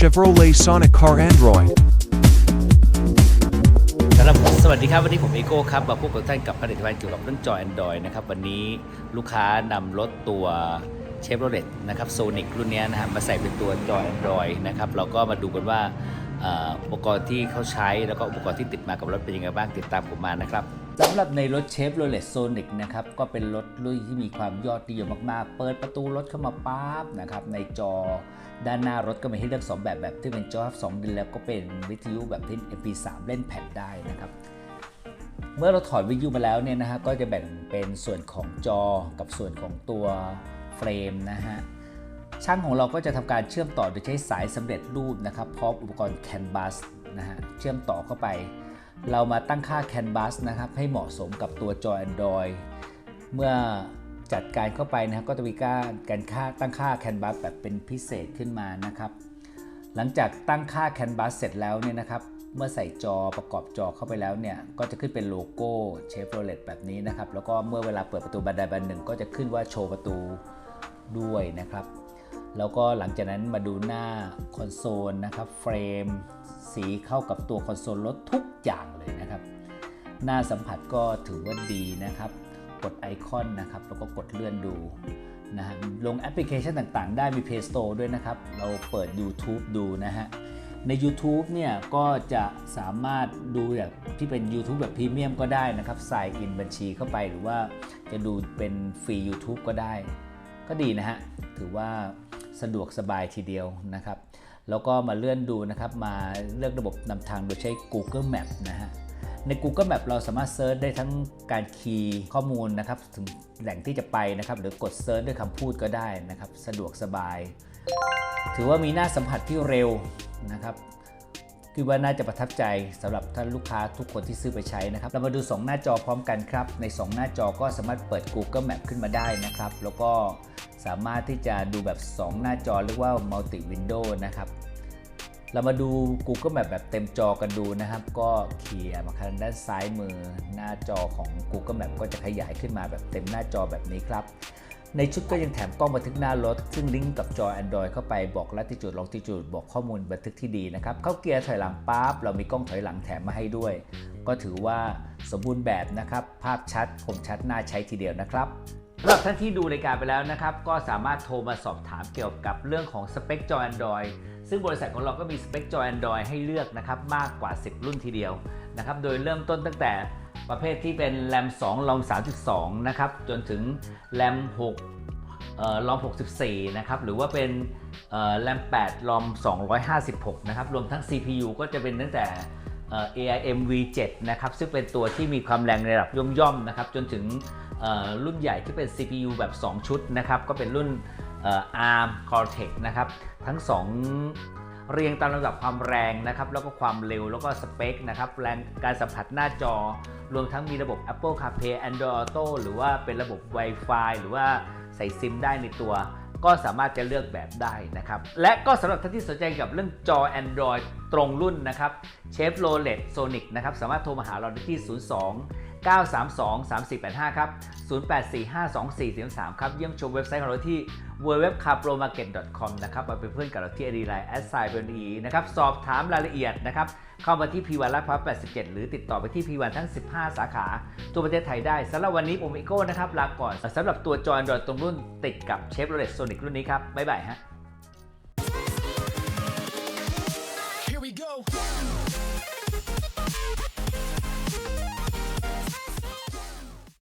Chevrolet Sonic Car Android. ครับสวัสดีครับ วันนี้ผมเอโก้ครับ มาพบกับท่านกับผลิตภัณฑ์เกี่ยวกับเรื่องจอ Android นะครับ วันนี้ลูกค้านำรถตัวเชฟโรเลตนะครับโซนิกรุ่นนี้นะฮะมาใส่เป็นตัวจอ Android นะครับเราก็มาดูกันว่าอ่ออุปกรณ์ที่เขาใช้แล้วก็อุปกรณ์ที่ติดมากับรถเป็นยังไงบ้างติดตามผมมานะครับ สำหรับในรถเชฟโรเลตโซนิกนะครับก็เป็นรถรุ่นที่มีความยอดนิยมมากๆ เปิดประตูรถเข้ามาปั๊บนะครับในจอด้านหน้ารถก็มีให้เลือก 2 แบบแบบที่เป็นจอ2ดินแล้วก็เป็นวิทยุแบบที่ MP3 เล่นแผ่นได้นะครับเมื่อเราถอดวิทยุมาแล้วเนี่ยนะฮะก็จะแบ่งเป็นส่วนของจอกับส่วนของตัวเฟรมนะฮะช่างของเราก็จะทำการเชื่อมต่อโดยใช้สายสำเร็จรูปนะครับพร้อมอุปกรณ์ CAN bus นะฮะเชื่อมต่อเข้าไป เรามาตั้งค่า CAN bus นะครับให้เหมาะสมกับตัวจอ Android เมื่อจัดการเข้าไปนะครับก็จะมีการการค่าตั้งค่า CAN bus แบบเป็นพิเศษขึ้นมานะครับ หลังจากตั้งค่า Canvas เสร็จแล้วเนี่ยนะครับ เมื่อใส่จอประกอบจอเข้าไปแล้วเนี่ยก็จะขึ้นเป็นโลโก้ Chevrolet แบบนี้นะครับ แล้วก็เมื่อเวลาเปิดประตูบันไดบันหนึ่งก็จะขึ้นว่าโชว์ประตูด้วยนะครับ แล้วก็หลังจากนั้นมาดูหน้าคอนโซลนะครับเฟรมสีเข้ากับตัวคอนโซลรถทุกอย่างเลยนะครับ หน้าสัมผัสก็ถือว่าดีนะครับ กดไอคอนนะครับ แล้วก็กดเลื่อนดูนะฮะลงแอปพลิเคชันต่างๆ ได้มี Play Store ด้วยนะครับ เราเปิด YouTube ดูนะฮะใน YouTube เนี่ยก็จะสามารถดูแบบที่เป็น YouTube แบบพรีเมียมก็ได้นะครับใส่อินบัญชีเข้าไปหรือว่าจะดูเป็นฟรี YouTube ก็ได้ ก็ดีนะฮะ ถือว่า สะดวกสบายทีเดียวนะครับ แล้วก็มาเลื่อนดูนะครับ มาเลือกระบบนำทางโดยใช้ Google Map นะฮะใน Google Map เราสามารถเซิร์ชได้ทั้งการคีย์ข้อมูลนะครับ ถึงแหล่งที่จะไปนะครับ หรือกดเซิร์ชด้วยคำพูดก็ได้นะครับ สะดวกสบาย ถือว่ามีหน้าสัมผัสที่เร็วนะครับคิดว่าน่าจะประทับใจสำหรับท่านลูกค้าทุกคนที่ซื้อไปใช้นะครับ เรามาดู 2 หน้าจอพร้อมกันครับ ใน 2 หน้าจอก็สามารถเปิด Google Map ขึ้นมาได้นะครับ แล้วก็ สามารถที่จะดูแบบ 2 หน้าจอเรียกว่า Multi Window นะครับ เรามาดู Google Map แบบเต็มจอกันดูนะครับ ก็เขี่ยมาทางด้านซ้ายมือหน้าจอของ Google Map ก็จะขยายขึ้นมาแบบเต็มหน้าจอแบบนี้ครับ ในชุดก็ยังแถมกล้องบันทึกหน้ารถ ซึ่งลิงก์กับจอ Android เข้าไปบอกลัติจูดลองติจูดบอกข้อมูลบันทึกที่ดีนะครับ เข้าเกียร์ถอยหลังปั๊บเรามีกล้องถอยหลังแถมมาให้ด้วย ก็ถือว่าสมบูรณ์แบบนะครับ ภาพชัดคมชัดน่าใช้ทีเดียวนะครับ สำหรับท่านที่ดูรายการไปแล้วนะครับ ก็สามารถโทรมาสอบถามเกี่ยวกับเรื่องของสเปคจอ Android ซึ่งบริษัทของเราก็มีสเปคจอ Android ให้เลือกนะครับมากกว่า 10 รุ่นทีเดียวนะครับโดยเริ่มต้นตั้งแต่ประเภทที่เป็นแรม2รอม3.2 นะครับ จนถึงแรม6เอ่อรอม64 นะครับ หรือว่าเป็นเอ่อแรม8รอม256 นะครับ รวมทั้ง CPU ก็จะเป็นตั้งแต่ AIM V7 นะครับ ซึ่งเป็นตัวที่มีความแรงในระดับย่อมๆ นะครับ จนถึง รุ่นใหญ่ที่เป็น CPU แบบ 2 ชุดนะครับ ก็เป็นรุ่น ARM Cortex นะครับ ทั้ง 2 เรียงตามลำดับความแรงนะครับ แล้วก็ความเร็วแล้วก็สเปคนะครับแรงการสัมผัสหน้าจอ รวมทั้งมีระบบ Apple CarPlay Android Auto หรือว่าเป็นระบบ Wi-Fi หรือว่าใส่ซิมได้ในตัวก็สามารถจะเลือกแบบได้นะครับ และก็สำหรับท่านที่สนใจกับเรื่องจอ Android ตรงรุ่นนะครับ Chevrolet Sonic นะครับ สามารถโทรมาหาเราได้ที่ 02 932 3485 ครับ 08452443 ครับ เยี่ยมชมเว็บไซต์ของเราที่ www.carpromarket.com นะครับมาเป็นเพื่อนกับเราที่ ID Line a s s i g n e นะครับ สอบถามรายละเอียดนะครับ เข้ามาที่ P1 ลาดพร้าว87 หรือติดต่อไปที่ P1 ทั้ง 15 สาขาทั่วประเทศไทยได้สำหรับวันนี้ผมอีโก้นะครับ ลาก่อนสำหรับตัวจอ Android ตรงรุ่นติดกับ Chevrolet Sonic รุ่นนี้ครับ บ๊ายบายฮะ